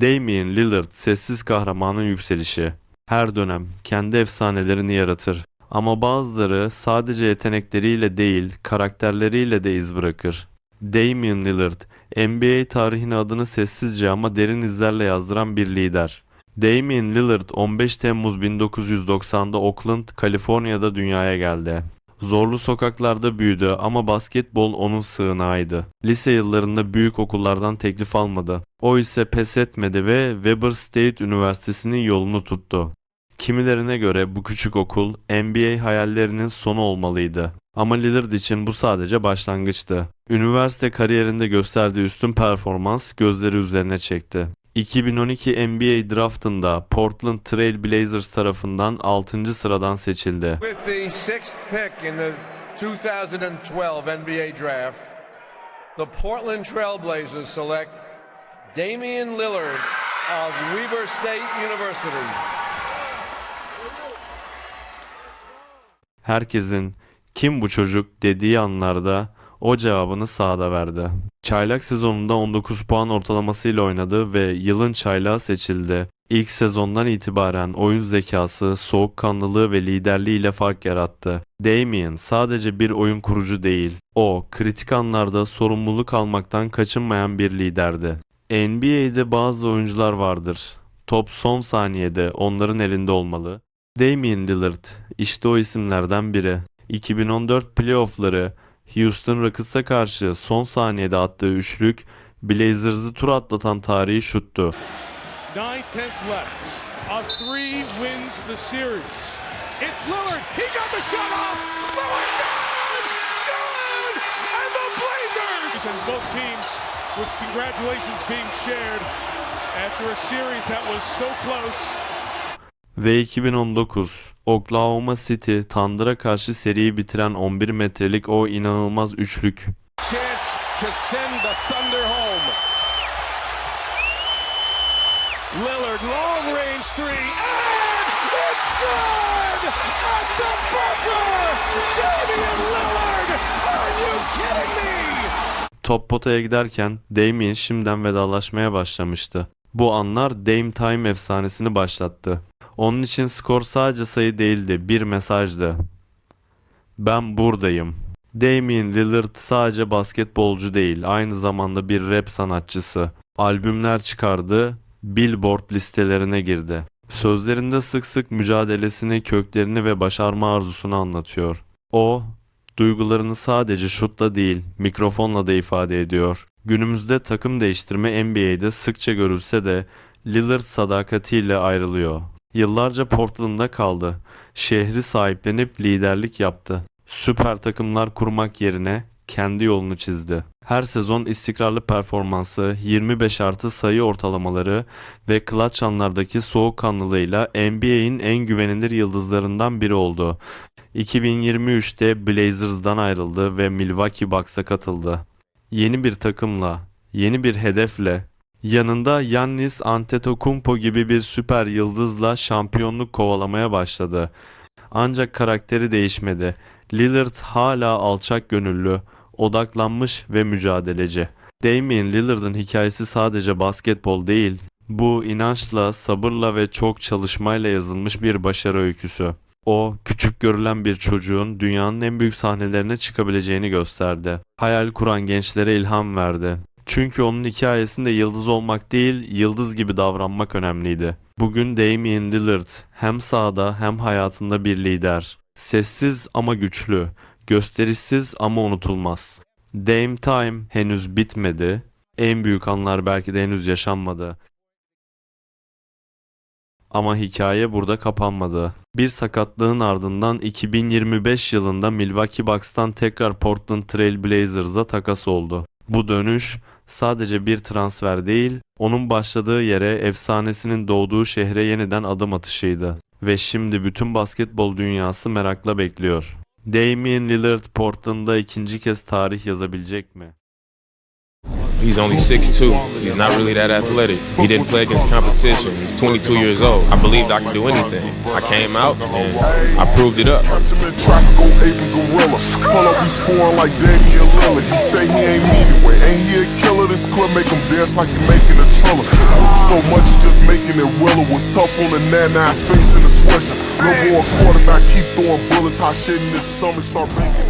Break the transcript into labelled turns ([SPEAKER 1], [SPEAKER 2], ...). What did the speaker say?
[SPEAKER 1] Damian Lillard sessiz kahramanın yükselişi. Her dönem kendi efsanelerini yaratır. Ama bazıları sadece yetenekleriyle değil, karakterleriyle de iz bırakır. Damian Lillard, NBA tarihine adını sessizce ama derin izlerle yazdıran bir lider. Damian Lillard 15 Temmuz 1990'da Oakland, Kaliforniya'da dünyaya geldi. Zorlu sokaklarda büyüdü ama basketbol onun sığınağıydı. Lise yıllarında büyük okullardan teklif almadı. O ise pes etmedi ve Weber State Üniversitesi'nin yolunu tuttu. Kimilerine göre bu küçük okul NBA hayallerinin sonu olmalıydı. Ama Lillard için bu sadece başlangıçtı. Üniversite kariyerinde gösterdiği üstün performans gözleri üzerine çekti. 2012 NBA draftında Portland Trail Blazers tarafından 6. sıradan seçildi.
[SPEAKER 2] With the sixth pick in the 2012 NBA draft, the Portland Trailblazers select Damian Lillard of Weber State University.
[SPEAKER 1] Herkesin kim bu çocuk dediği anlarda o cevabını sahada verdi. Çaylak sezonunda 19 puan ortalamasıyla oynadı ve yılın çaylağı seçildi. İlk sezondan itibaren oyun zekası, soğukkanlılığı ve liderliğiyle fark yarattı. Damian sadece bir oyun kurucu değil. O, kritik anlarda sorumluluk almaktan kaçınmayan bir liderdi. NBA'de bazı oyuncular vardır. Top son saniyede onların elinde olmalı. Damian Lillard işte o isimlerden biri. 2014 playoffları Houston Rockets'a karşı son saniyede attığı üçlük Blazers'ı tur atlatan tarihi şuttu.
[SPEAKER 3] Lillard. With congratulations being shared after a series that was so close.
[SPEAKER 1] Ve 2019 Oklahoma City Thunder'a karşı seriyi bitiren 11 metrelik o inanılmaz üçlük.
[SPEAKER 2] Chance to send the Thunder home. Lillard, long range three, and it's good! At the buzzer! Damian Lillard! Are you kidding me?
[SPEAKER 1] Top potaya giderken Damian şimdiden vedalaşmaya başlamıştı. Bu anlar Dame Time efsanesini başlattı. Onun için skor sadece sayı değildi, bir mesajdı. Ben buradayım. Damian Lillard sadece basketbolcu değil, aynı zamanda bir rap sanatçısı. Albümler çıkardı, Billboard listelerine girdi. Sözlerinde sık sık mücadelesini, köklerini ve başarma arzusunu anlatıyor. O, duygularını sadece şutla değil, mikrofonla da ifade ediyor. Günümüzde takım değiştirme NBA'de sıkça görülse de Lillard sadakatiyle ayrılıyor. Yıllarca Portland'da kaldı. Şehri sahiplenip liderlik yaptı. Süper takımlar kurmak yerine kendi yolunu çizdi. Her sezon istikrarlı performansı, 25 artı sayı ortalamaları ve clutch anlardaki soğukkanlılığıyla NBA'in en güvenilir yıldızlarından biri oldu. 2023'te Blazers'dan ayrıldı ve Milwaukee Bucks'a katıldı. Yeni bir takımla, yeni bir hedefle, yanında Yannis Antetokounmpo gibi bir süper yıldızla şampiyonluk kovalamaya başladı. Ancak karakteri değişmedi. Lillard hala alçak gönüllü, odaklanmış ve mücadeleci. Damian Lillard'ın hikayesi sadece basketbol değil, bu inançla, sabırla ve çok çalışmayla yazılmış bir başarı öyküsü. O, küçük görülen bir çocuğun dünyanın en büyük sahnelerine çıkabileceğini gösterdi. Hayal kuran gençlere ilham verdi. Çünkü onun hikayesinde yıldız olmak değil, yıldız gibi davranmak önemliydi. Bugün Damian Lillard hem sahada hem hayatında bir lider. Sessiz ama güçlü, gösterişsiz ama unutulmaz. Dame Time henüz bitmedi. En büyük anlar belki de henüz yaşanmadı. Ama hikaye burada kapanmadı. Bir sakatlığın ardından 2025 yılında Milwaukee Bucks'tan tekrar Portland Trail Blazers'a takas oldu. Bu dönüş sadece bir transfer değil, onun başladığı yere, efsanesinin doğduğu şehre yeniden adım atışıydı. Ve şimdi bütün basketbol dünyası merakla bekliyor. Damian Lillard Portland'da ikinci kez tarih yazabilecek mi?
[SPEAKER 4] He's only 6'2. He's not really that athletic. He didn't play against competition. He's 22 years old. I believed I could do anything. I came out and I proved it up.
[SPEAKER 5] Pull up, he scoring like Damian Lillard. He say he ain't mean anyway. Ain't he a killer? This club make him dance like he making a thriller. Moving so much, just making it willow. Was tough on the nana, face in the sweatshirt. No more quarterback, keep throwing bullets. Hot shit in his stomach, start making